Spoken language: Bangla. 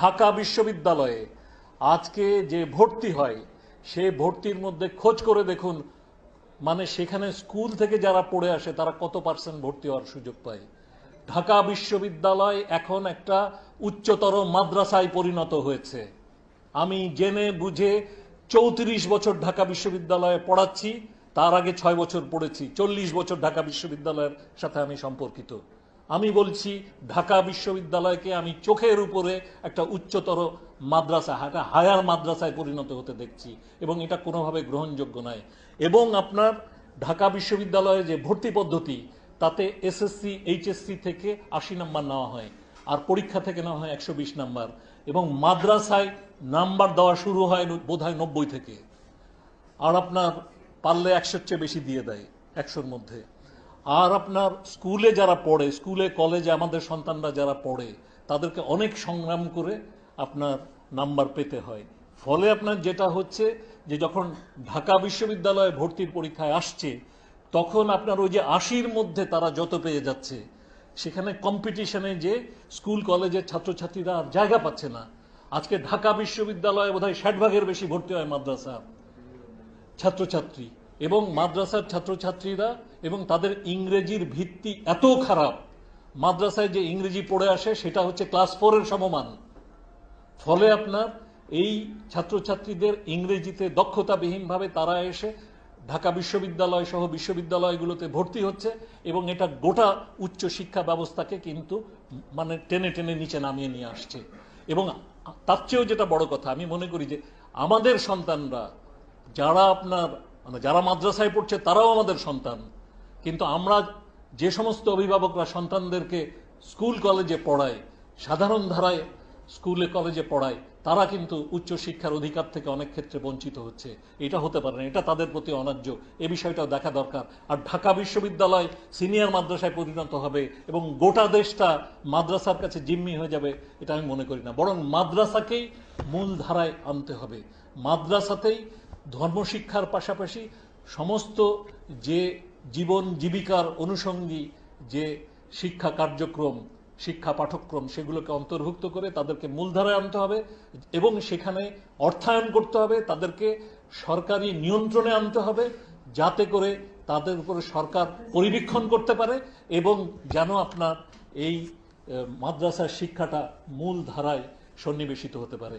ঢাকা বিশ্ববিদ্যালয়ে আজকে যে ভর্তি হয়, সে ভর্তির মধ্যে খোঁজ করে দেখুন মানে সেখানে স্কুল থেকে যারা পড়ে আসে, তারা কত পার্সেন্ট ভর্তি হওয়ার সুযোগ পায়। ঢাকা বিশ্ববিদ্যালয় এখন একটা উচ্চতর মাদ্রাসায় পরিণত হয়েছে। আমি জেনে বুঝে চৌত্রিশ বছর ঢাকা বিশ্ববিদ্যালয়ে পড়াচ্ছি, তার আগে ছয় বছর পড়েছি, চল্লিশ বছর ঢাকা বিশ্ববিদ্যালয়ের সাথে আমি সম্পর্কিত। আমি বলছি, ঢাকা বিশ্ববিদ্যালয়কে আমি চোখের উপরে একটা উচ্চতর মাদ্রাসা, একটা হায়ার মাদ্রাসায় পরিণত হতে দেখছি এবং এটা কোনোভাবে গ্রহণযোগ্য নয়। এবং আপনার ঢাকা বিশ্ববিদ্যালয়ে যে ভর্তি পদ্ধতি, তাতে এসএসসি, এইচএসসি থেকে আশি নাম্বার নেওয়া হয় আর পরীক্ষা থেকে নেওয়া হয় একশো বিশ নাম্বার। এবং মাদ্রাসায় নাম্বার দেওয়া শুরু হয় বোধ হয় নব্বই থেকে। আর আপনার পারলে একশোর চেয়ে বেশি দিয়ে দেয়, একশোর মধ্যে। আর আপনার স্কুলে যারা পড়ে, স্কুলে, কলেজে আমাদের সন্তানরা যারা পড়ে, তাদেরকে অনেক সংগ্রাম করে আপনার নাম্বার পেতে হয়। ফলে আপনার যেটা হচ্ছে যে যখন ঢাকা বিশ্ববিদ্যালয়ে ভর্তির পরীক্ষায় আসছে, তখন আপনার ওই যে আশির মধ্যে তারা যত পেয়ে যাচ্ছে, সেখানে কম্পিটিশনে যে স্কুল, কলেজের ছাত্রছাত্রীরা আর জায়গা পাচ্ছে না। আজকে ঢাকা বিশ্ববিদ্যালয়ে বোধহয় ষাট ভাগের বেশি ভর্তি হয় মাদ্রাসা ছাত্রছাত্রী এবং মাদ্রাসার ছাত্রছাত্রীরা এবং তাদের ইংরেজির ভিত্তি এত খারাপ। মাদ্রাসায় যে ইংরেজি পড়ে আসে, সেটা হচ্ছে ক্লাস ফোরের সমমান। ফলে আপনার এই ছাত্রছাত্রীদের ইংরেজিতে দক্ষতাবিহীনভাবে তারা এসে ঢাকা বিশ্ববিদ্যালয় সহ বিশ্ববিদ্যালয়গুলোতে ভর্তি হচ্ছে এবং এটা গোটা উচ্চ শিক্ষা ব্যবস্থাকে কিন্তু মানে টেনে টেনে নিচে নামিয়ে নিয়ে আসছে। এবং তার চেয়েও যেটা বড় কথা, আমি মনে করি যে আমাদের সন্তানরা, যারা আপনার মানে যারা মাদ্রাসায় পড়ছে, তারাও আমাদের সন্তান। কিন্তু আমরা যে সমস্ত অভিভাবকরা সন্তানদেরকে স্কুল কলেজে পড়ায়, সাধারণ ধারায় স্কুলে, কলেজে পড়ায়, তারা কিন্তু উচ্চ শিক্ষার অধিকার থেকে অনেক ক্ষেত্রে বঞ্চিত হচ্ছে। এটা হতে পারে না, এটা তাদের প্রতি অনার্য এ বিষয়টাও দেখা দরকার। আর ঢাকা বিশ্ববিদ্যালয় সিনিয়র মাদ্রাসায় পরিণত হবে এবং গোটা দেশটা মাদ্রাসার কাছে জিম্মি হয়ে যাবে, এটা আমি মনে করি না। বরং মাদ্রাসাকেই মূল ধারায় আনতে হবে। মাদ্রাসাতেই ধর্মশিক্ষার পাশাপাশি সমস্ত যে জীবন জীবিকার অনুষঙ্গী যে শিক্ষা কার্যক্রম, শিক্ষা পাঠক্রম সেগুলোকে অন্তর্ভুক্ত করে তাদেরকে মূলধারায় আনতে হবে এবং সেখানে অর্থায়ন করতে হবে, তাদেরকে সরকারি নিয়ন্ত্রণে আনতে হবে যাতে করে তাদের উপরে সরকার পরিবীক্ষণ করতে পারে এবং যেন আপনার এই মাদ্রাসার শিক্ষাটা মূল ধারায় সন্নিবেশিত হতে পারে।